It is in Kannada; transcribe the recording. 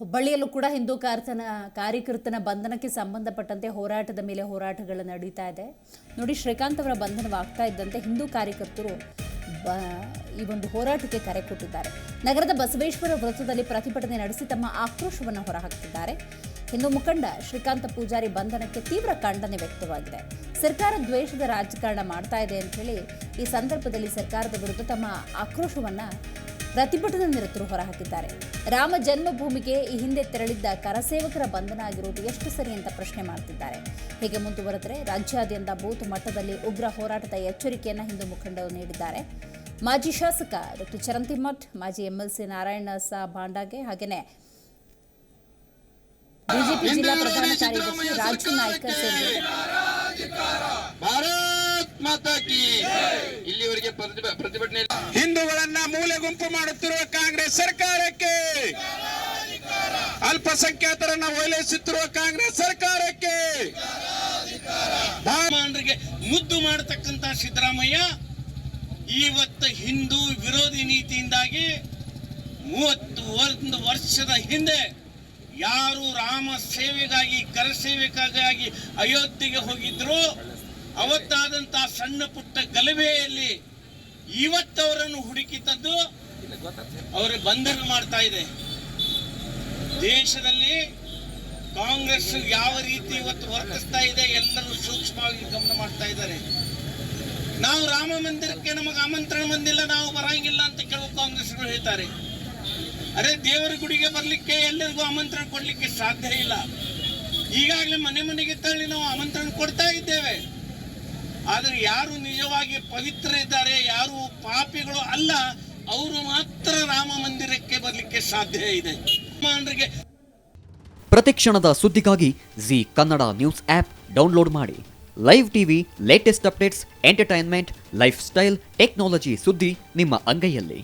ಹುಬ್ಬಳ್ಳಿಯಲ್ಲೂ ಕೂಡ ಹಿಂದೂ ಕಾರ್ತನ ಕಾರ್ಯಕರ್ತನ ಬಂಧನಕ್ಕೆ ಸಂಬಂಧಪಟ್ಟಂತೆ ಹೋರಾಟದ ಮೇಲೆ ಹೋರಾಟಗಳು ನಡೀತಾ ಇದೆ. ನೋಡಿ, ಶ್ರೀಕಾಂತ್ ಅವರ ಬಂಧನವಾಗ್ತಾ ಇದ್ದಂತೆ ಹಿಂದೂ ಕಾರ್ಯಕರ್ತರು ಈ ಒಂದು ಹೋರಾಟಕ್ಕೆ ಕರೆ ಕೊಟ್ಟಿದ್ದಾರೆ. ನಗರದ ಬಸವೇಶ್ವರ ವೃತ್ತದಲ್ಲಿ ಪ್ರತಿಭಟನೆ ನಡೆಸಿ ತಮ್ಮ ಆಕ್ರೋಶವನ್ನು ಹೊರಹಾಕಿದ್ದಾರೆ. ಹಿಂದೂ ಮುಖಂಡ ಶ್ರೀಕಾಂತ ಪೂಜಾರಿ ಬಂಧನಕ್ಕೆ ತೀವ್ರ ಖಂಡನೆ ವ್ಯಕ್ತವಾಗಿದೆ. ಸರ್ಕಾರ ದ್ವೇಷದ ರಾಜಕಾರಣ ಮಾಡ್ತಾ ಇದೆ ಅಂತ ಹೇಳಿ ಈ ಸಂದರ್ಭದಲ್ಲಿ ಸರ್ಕಾರದ ವಿರುದ್ಧ ತಮ್ಮ ಆಕ್ರೋಶವನ್ನ ಪ್ರತಿಭಟನಾ ನಿರತರು ಹೊರಹಾಕಿದ್ದಾರೆ. ರಾಮ ಜನ್ಮಭೂಮಿಗೆ ಈ ಹಿಂದೆ ತೆರಳಿದ್ದ ಕರಸೇವಕರ ಬಂಧನ ಆಗಿರುವುದು ಎಷ್ಟು ಸರಿ ಅಂತ ಪ್ರಶ್ನೆ ಮಾಡ್ತಿದ್ದಾರೆ. ಹೀಗೆ ಮುಂದುವರೆದರೆ ರಾಜ್ಯಾದ್ಯಂತ ಬೂತ್ ಮಟ್ಟದಲ್ಲಿ ಉಗ್ರ ಹೋರಾಟದ ಎಚ್ಚರಿಕೆಯನ್ನು ಹಿಂದೂ ಮುಖಂಡರು ನೀಡಿದ್ದಾರೆ. ಮಾಜಿ ಶಾಸಕ ಡಾಕ್ಟರ್ ಚರಂತಿಮಠ್ ಮಾಜಿ ಎಂಎಲ್ಸಿ ನಾರಾಯಣ ಸಾ. ಭಾಂಡಾಗೆ ಹಾಗೆಯೇ ಬಿಜೆಪಿ ಜಿಲ್ಲಾ ಪ್ರಧಾನ ಕಾರ್ಯದರ್ಶಿ ರಾಜು ನಾಯ್ಕ ಸೇರಿದಂತೆ. ಭಾರತ್ ಮಾತಾ ಕಿ ಇಲ್ಲಿವರೆಗೆ ಪ್ರತಿಭ- ಪ್ರತಿಭಟನೆ ಹಿಂದೂಗಳನ್ನ ಮೂಲೆ ಗುಂಪು ಮಾಡುತ್ತಿರುವ ಕಾಂಗ್ರೆಸ್ ಸರ್ಕಾರಕ್ಕೆ. ಅಲ್ಪಸಂಖ್ಯಾತರನ್ನ ಓಲೈಸುತ್ತಿರುವ ಕಾಂಗ್ರೆಸ್ ಸರ್ಕಾರಕ್ಕೆ. ಮುದ್ದು ಮಾಡತಕ್ಕಂತ ಸಿದ್ದರಾಮಯ್ಯ ಇವತ್ತು ಹಿಂದೂ ವಿರೋಧಿ ನೀತಿಯಿಂದಾಗಿ ಮೂವತ್ತು ಒಂದು ವರ್ಷದ ಹಿಂದೆ ಯಾರು ರಾಮ ಸೇವೆಗಾಗಿ ಕರಸೇವೆಗಾಗಿ ಅಯೋಧ್ಯೆಗೆ ಹೋಗಿದ್ರು ಅವತ್ತಾದಂತಹ ಸಣ್ಣ ಪುಟ್ಟ ಗಲಭೆಯಲ್ಲಿ ಇವತ್ತವರನ್ನು ಹುಡುಕಿ ತಂದು ಅವರ ಬಂಧನ ಮಾಡ್ತಾ ಇದೆ. ದೇಶದಲ್ಲಿ ಕಾಂಗ್ರೆಸ್ ಯಾವ ರೀತಿ ಇವತ್ತು ವರ್ತಿಸ್ತಾ ಇದೆ ಎಲ್ಲರೂ ಸೂಕ್ಷ್ಮವಾಗಿ ಗಮನ ಮಾಡ್ತಾ ಇದ್ದಾರೆ. ನಾವು ರಾಮ ಮಂದಿರಕ್ಕೆ ನಮಗೆ ಆಮಂತ್ರಣ ಬಂದಿಲ್ಲ ನಾವು ಬರಂಗಿಲ್ಲ ಅಂತ ಕೆಲವು ಕಾಂಗ್ರೆಸ್ಗಳು ಹೇಳ್ತಾರೆ. ಅರೆ ದೇವರ ಗುಡಿಗೆ ಬರಲಿಕ್ಕೆ ಎಲ್ಲರಿಗೂ ಆಮಂತ್ರಣ ಕೊಡಲಿಕ್ಕೆ ಸಾಧ್ಯ ಇಲ್ಲ. ಈಗಾಗಲೇ ಮನೆ ಮನೆಗೆ ತಳ್ಳಿ ನಾವು ಆಮಂತ್ರಣ ಕೊಡ್ತಾ ಇದ್ದೇವೆ. ಆದರೆ ಯಾರು ನಿಜವಾಗಿ ಪವಿತ್ರ ಇದ್ದಾರೆ, ಯಾರು ಪಾಪಿಗಳು ಅಲ್ಲ, ಅವರು ಮಾತ್ರ ರಾಮ ಮಂದಿರಕ್ಕೆ ಬರಲಿಕ್ಕೆ ಸಾಧ್ಯ ಇದೆ. ಪ್ರತಿ ಪ್ರತಿಕ್ಷಣದ ಸುದ್ದಿಗಾಗಿ Zee Kannada news app download ಮಾಡಿ. Live TV latest updates entertainment lifestyle technology ಸುದ್ದಿ ನಿಮ್ಮ ಅಂಗೈಯಲ್ಲಿ.